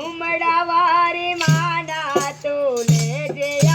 ઉમડા વારે માના તો લેજે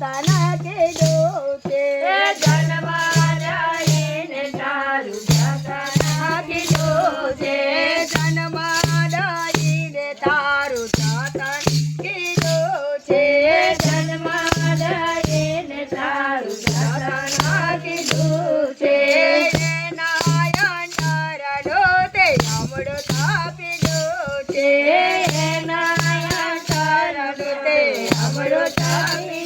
પોતાના કેડો છે જન્મા ડાઈને તારું પોતાના કેડો છે જન્મા ડાઈને તારું પોતાના કેડો છે જન્મા ડાઈને તારું પોતાના કેડો છે નારાયણ નારાડો તે આમડો તાપેડો છે નારાયણ તારાડો તે આમડો તાપેડો